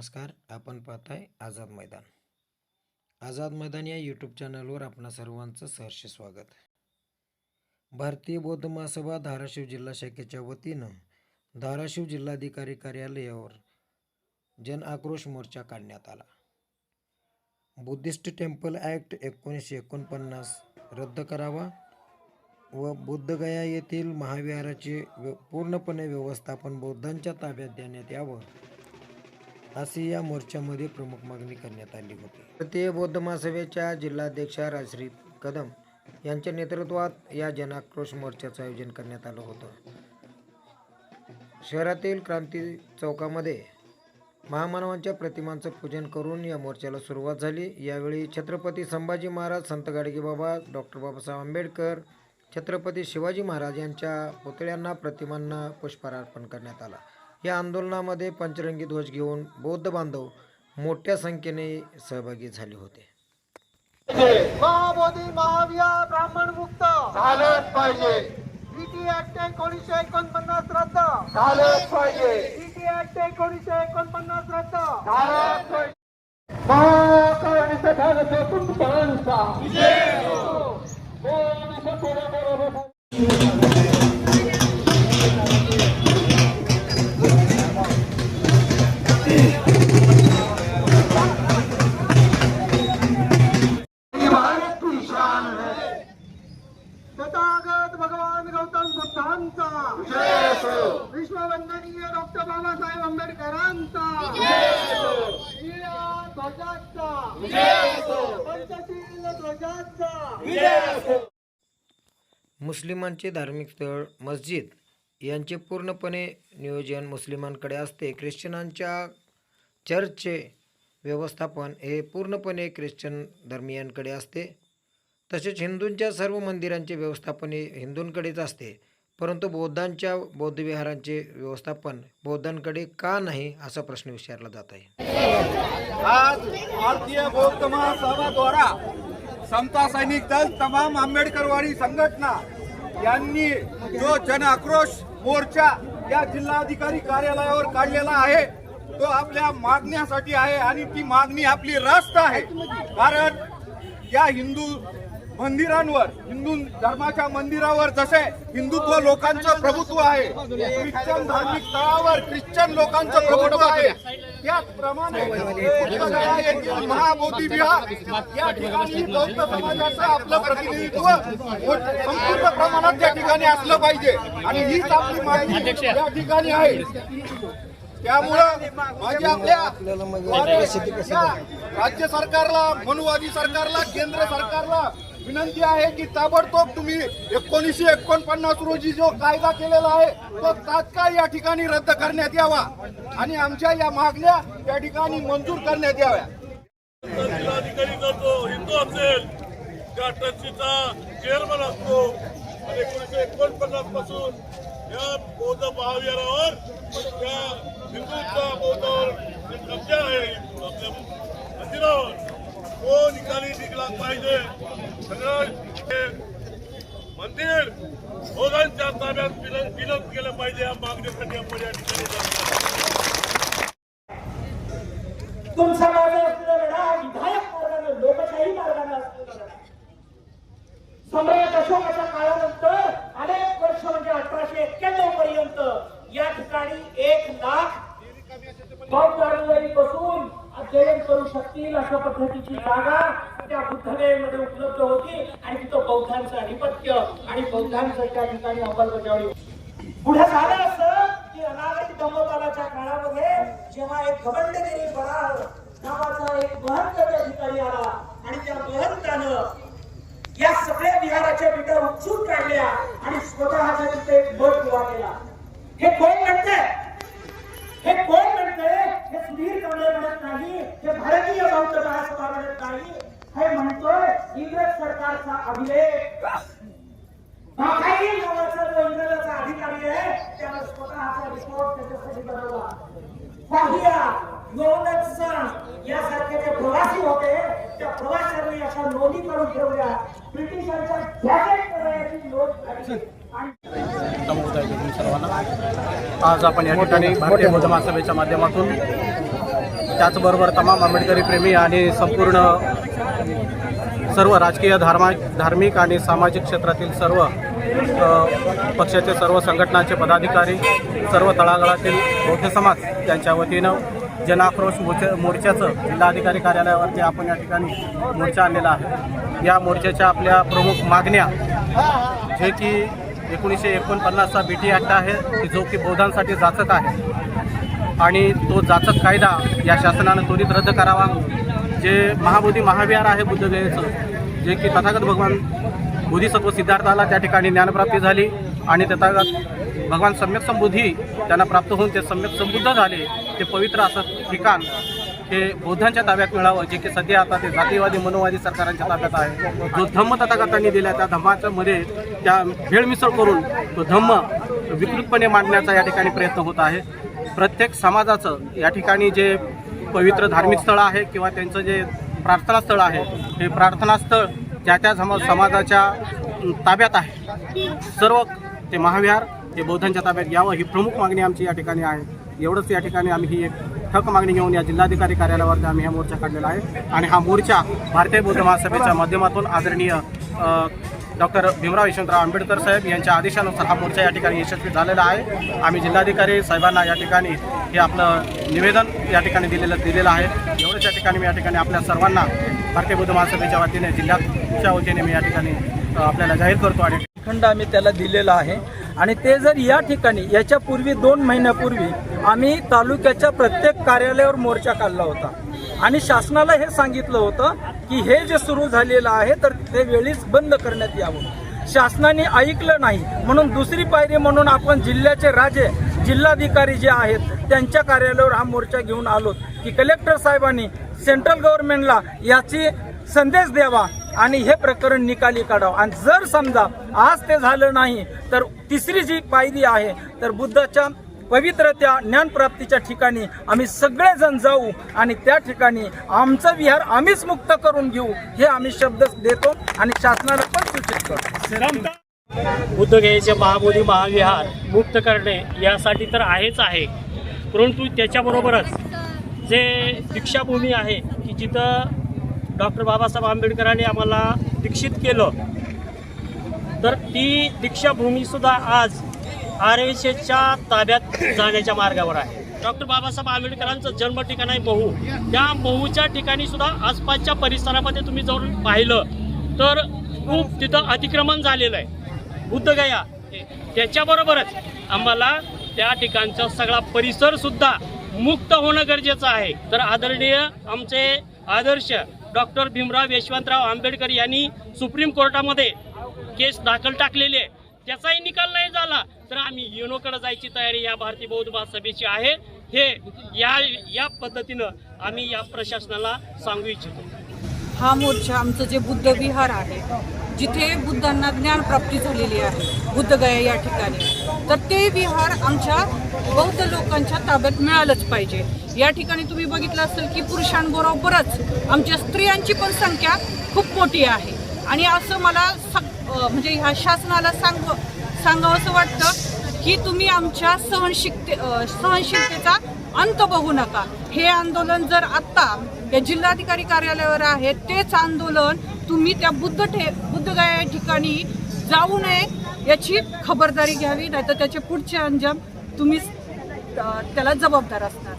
नमस्कार आपण पाहताय आझाद मैदान. आझाद मैदान या यूट्यूब चॅनलवर आपणा सर्वांचं सहर्ष स्वागत. भारतीय बौद्ध महासभा धाराशिव जिल्हा शाखेच्या वतीनं धाराशिव जिल्हाधिकारी कार्यालयावर जन आक्रोश मोर्चा काढण्यात आला. बुद्धिस्ट टेम्पल ॲक्ट एकोणीसशे एकोणपन्नास रद्द करावा व बुद्धगया येथील महाविहाराचे व्य पूर्णपणे व्यवस्थापन बौद्धांच्या ताब्यात देण्यात यावं अशी या मोर्चामध्ये प्रमुख मागणी करण्यात आली होती. भारतीय बौद्ध महासभेच्या जिल्हाध्यक्षा राजश्री कदम यांच्या नेतृत्वात या जनाक्रोश मोर्चाचं आयोजन करण्यात आलं होतं. शहरातील क्रांती चौकामध्ये महामानवांच्या प्रतिमांचं पूजन करून या मोर्चाला सुरुवात झाली. यावेळी छत्रपती संभाजी महाराज संत गाडगेबाबा डॉक्टर बाबासाहेब आंबेडकर छत्रपती शिवाजी महाराज यांच्या पुतळ्यांना प्रतिमांना पुष्पहार अर्पण करण्यात आला. या आंदोलनामध्ये पंचरंगी ध्वज घेऊन बौद्ध बांधव मोठ्या संख्येने सहभागी झाले होते. महाबोधी महाविहार ब्राह्मण मुक्त. झालंच पाहिजे. ईटी ऍक्ट एकोणीसशे एकोणपन्नास रद्द. झालंच पाहिजे. ईटी ऍक्ट एकोणीसशे एकोणपन्नास रद्द. झालंच पाहिजे. महाकाळाचा झालं कुटुंबांचा भारत विश्ववंदनीय डॉक्टर बाबासाहेब आंबेडकरांचा. ध्वजाचा पंचशील ध्वजाचा मुस्लिमांचे धार्मिक स्थळ मस्जिद यांचे पूर्णपणे नियोजन मुस्लिमांकडे असते. ख्रिश्चनांच्या चर्चचे व्यवस्थापन हे पूर्णपणे ख्रिश्चन धर्मियांकडे असते. तसेच हिंदूंच्या सर्व मंदिरांचे व्यवस्थापन हे हिंदूंकडेच असते. परंतु बौद्धांच्या बौद्धविहारांचे व्यवस्थापन बौद्धांकडे का नाही असा प्रश्न विचारला जात आहे. आज भारतीय बौद्ध महासभाद्वारा समता सैनिक दल तमाम आंबेडकरवाडी संघटना यांनी जो जन आक्रोश मोर्चा या जिल्हाधिकारी कार्यालयावर काढलेला आहे तो आपल्या मागण्यासाठी आहे आणि ती मागणी आपली रास्त आहे. कारण या हिंदू मंदिरांवर हिंदू धर्माच्या मंदिरावर जसे हिंदुत्व लोकांचं प्रभुत्व आहे ख्रिश्चन धार्मिक तळावर ख्रिश्चन लोकांचं प्रभुत्व आहे. त्याचप्रमाणे महाबोधी विहार या ठिकाणी बौद्ध समाजाचं आपलं प्रतिनिधित्व संपूर्ण प्रमाणात त्या ठिकाणी असलं पाहिजे. आणि हीच आपली मागणी या ठिकाणी आहे. त्यामुळं माझी आपल्या राज्य सरकारला मनुवादी सरकारला केंद्र सरकारला विनंती आहे की ताबडतोब तुम्ही एकोणीसशे एकोणपन्नास रोजी जो कायदा केलेला आहे तो तात्काळ या ठिकाणी रद्द करण्यात यावा आणि आमच्या या मागण्या या ठिकाणी मंजूर करण्यात याव्या. जिल्हाधिकारी जातो हिंदू असेल त्या ट्रस्टीचा चेअरमन असतो. आणि एकोणीसशे एकोणपन्नासपासून या बौद्ध महाविहारावर त्या हिंदूचा बौद्धावर कब्जा आहे आपल्या मंदिरावर तो निकाली निघला पाहिजे. सगळं मंदिर बौद्धांच्या ताब्यात विलंब केलं पाहिजे या मागणीसाठी आपण या ठिकाणी तुमचा माझा असलेला लढा विधायक मार्गाने लोकशाही मार्गाने असलेला सम्राट अशोकाच्या काळानंतर अनेक वर्ष म्हणजे अठराशे एक्क्याण्णव पर्यंत या ठिकाणी एक लाख बौद्ध बसून अध्ययन करू शकतील अशा पद्धतीची जागा त्या बुद्धगयेमध्ये उपलब्ध होती. आणि तिथं बौद्धांचं आधिपत्य आणि बौद्धांचं त्या ठिकाणी अंमलबजावणी पुढे झालं असं की अनागत धम्मपालाच्या काळामध्ये जेव्हा एक खबंडगिरी बराळ नावाचा एक महंत त्या ठिकाणी आला आणि त्या महंतानं या सगळ्या विहाराच्या विटा उचून काढल्या आणि स्वतःचा तिथे एक मठ उभा केला. हे कोण म्हणतंय? हे कोण म्हणतंय हे म्हणत नाही हे भारतीय बौद्ध महासभा म्हणत नाही. हे म्हणतोय इंग्रज सरकारचा अभिलेख. बाकाई नावाचा जो इंग्रजाचा अधिकारी आहे त्यानं स्वतःचा रिपोर्ट त्याच्यासाठी बनवला. पाहुया नोंदच यासारखे जे प्रवासी होते त्या प्रवाशांनी अशा नोंदी करून ठेवल्या. ब्रिटिशांच्या गॅजेट करायची नोंद झाली. सर्वांना. आज आपण या ठिकाणी भारतीय बौद्ध महासभेच्या माध्यमातून त्याचबरोबर तमाम आंबेडकरी प्रेमी आणि संपूर्ण सर्व राजकीय धार्मा धार्मिक आणि सामाजिक क्षेत्रातील सर्व पक्षाचे सर्व संघटनांचे पदाधिकारी सर्व तळागाळातील बौद्ध समाज यांच्या वतीनं जनाक्रोश मोर्चा मोर्चाचं जिल्हाधिकारी कार्यालयावरती आपण या ठिकाणी मोर्चा आणलेला आहे. या मोर्चाच्या आपल्या प्रमुख मागण्या जे की एकोणीसशे एकोणपन्नासचा बी टी ॲक्ट आहे की जो की बौद्धांसाठी जाचक आहे. आणि तो जाचक कायदा या शासनानं त्वरित रद्द करावा जे महाबोधी महाविहार आहे बुद्धगयेचं जे की तथागत भगवान बोधिसत्व सिद्धार्थाला त्या ठिकाणी ज्ञानप्राप्ती झाली आणि तथागत भगवान सम्यक संबुद्धी त्यांना प्राप्त होऊन ते सम्यक संबुद्ध झाले ते पवित्र असं ठिकाण हे बौद्धांच्या ताब्यात मिळावं जे की सध्या आता ते जातीवादी मनोवादी सरकारांच्या ताब्यात आहे. जो धम्म तथागतांनी दिला त्या धम्माच्या मध्ये त्या भेळमिसळ करून तो धम्म विकृतपणे मांडण्याचा या ठिकाणी प्रयत्न होत आहे. प्रत्येक समाजाचं या ठिकाणी जे पवित्र धार्मिक स्थळ आहे किंवा त्यांचं जे प्रार्थना स्थळ आहे हे प्रार्थना स्थळ त्या त्या समा समाजाच्या ताब्यात आहे. सर्व ते महाविहार हे बौद्धांच्या ताब्यात यावं ही प्रमुख मागणी आमची या ठिकाणी आहे. एवढंच या ठिकाणी आम्ही ही एक ठक मागणी घेऊन या जिल्हाधिकारी कार्यालयावरती आम्ही हा मोर्चा काढलेला आहे. आणि हा मोर्चा भारतीय बौद्ध महासभेच्या माध्यमातून आदरणीय डॉक्टर भीमराव यशवंतराव आंबेडकर साहेब यांच्या आदेशानुसार हा मोर्चा या ठिकाणी यशस्वी झालेला आहे. आम्ही जिल्हाधिकारी साहेबांना या ठिकाणी हे आपलं निवेदन या ठिकाणी दिलेलं दिलेलं आहे. एवढंच या ठिकाणी मी या ठिकाणी आपल्या सर्वांना भारतीय बुद्ध महासभेच्या वतीने जिल्ह्याच्या वतीने मी या ठिकाणी आपल्याला जाहीर करतो आणि खंड आम्ही त्याला दिलेला आहे. आणि ते जर या ठिकाणी याच्या पूर्वी दोन महिन्यापूर्वी आम्ही तालुक्याच्या प्रत्येक कार्यालयावर मोर्चा काढला होता. आणि शासनाला हे सांगितलं होतं की हे जे सुरू झालेलं आहे तर ते वेळीच बंद करण्यात यावं. शासनाने ऐकलं नाही. म्हणून दुसरी पायरी म्हणून आपण जिल्ह्याचे राजे जिल्हाधिकारी जे आहेत त्यांच्या कार्यालयावर हा मोर्चा घेऊन आलो की कलेक्टर साहेबांनी सेंट्रल गव्हर्नमेंटला याची संदेश द्यावा. आणि हे प्रकरण निकाली काढावं. आणि जर समजा आज ते झालं नाही तर तिसरी जी पायरी आहे तर बुद्धाच्या पवित्र त्या ज्ञानप्राप्तीच्या ठिकाणी आम्ही सगळेजण जाऊ आणि त्या ठिकाणी आमचं विहार आम्हीच मुक्त करून घेऊ हे आम्ही शब्द देतो आणि शासनाला पण सूचित करतो. बुद्धगयेचे महाबोधी महाविहार मुक्त करणे यासाठी तर आहेच आहे. परंतु त्याच्याबरोबरच जे दीक्षाभूमी आहे की जिथं डॉक्टर बाबासाहेब आंबेडकरांनी आम्हाला दीक्षित केलं. तर ती दीक्षाभूमीसुद्धा आज आर एस एसच्या ताब्यात जाण्याच्या मार्गावर आहे. डॉक्टर बाबासाहेब आंबेडकरांचं जन्म ठिकाण आहे महू. त्या महूच्या ठिकाणी सुद्धा आसपासच्या परिसरामध्ये तुम्ही जाऊन पाहिलं तर खूप तिथं अतिक्रमण झालेलं आहे. बुद्धगया त्याच्याबरोबरच आम्हाला त्या ठिकाणचा सगळा परिसरसुद्धा मुक्त होणं गरजेचं आहे. तर आदरणीय आमचे आदर्श डॉक्टर भीमराव यशवंतराव आंबेडकर यांनी सुप्रीम कोर्टामध्ये केस दाखल टाकलेली आहे. त्याचाही निकाल नाही झाला तर आम्ही युनोकडे जायची तयारी या भारतीय बौद्ध महासभेची आहे. हे या या पद्धतीनं आम्ही या प्रशासनाला सांगू इच्छितो. हा मोर्चा आमचं जे बुद्ध विहार आहे जिथे बुद्धांना ज्ञानप्राप्ती झालेली आहे बुद्धगया या ठिकाणी. तर ते विहार आमच्या बौद्ध लोकांच्या ताब्यात मिळालंच पाहिजे. या ठिकाणी तुम्ही बघितलं असेल की पुरुषांबरोबरच आमच्या स्त्रियांची पण संख्या खूप मोठी आहे. आणि असं मला म्हणजे ह्या शासनाला सांग सांगावंसं वाटतं की तुम्ही आमच्या सहनशीलते सहनशीलतेचा अंत बघू नका. हे आंदोलन जर आत्ता या जिल्हाधिकारी कार्यालयावर आहे तेच आंदोलन तुम्ही त्या बुद्ध ठे बुद्धगया ठिकाणी जाऊ नये याची खबरदारी घ्यावी नाहीतर त्याचे पुढचे अंजाम तुम्ही त्याला जबाबदार असणार.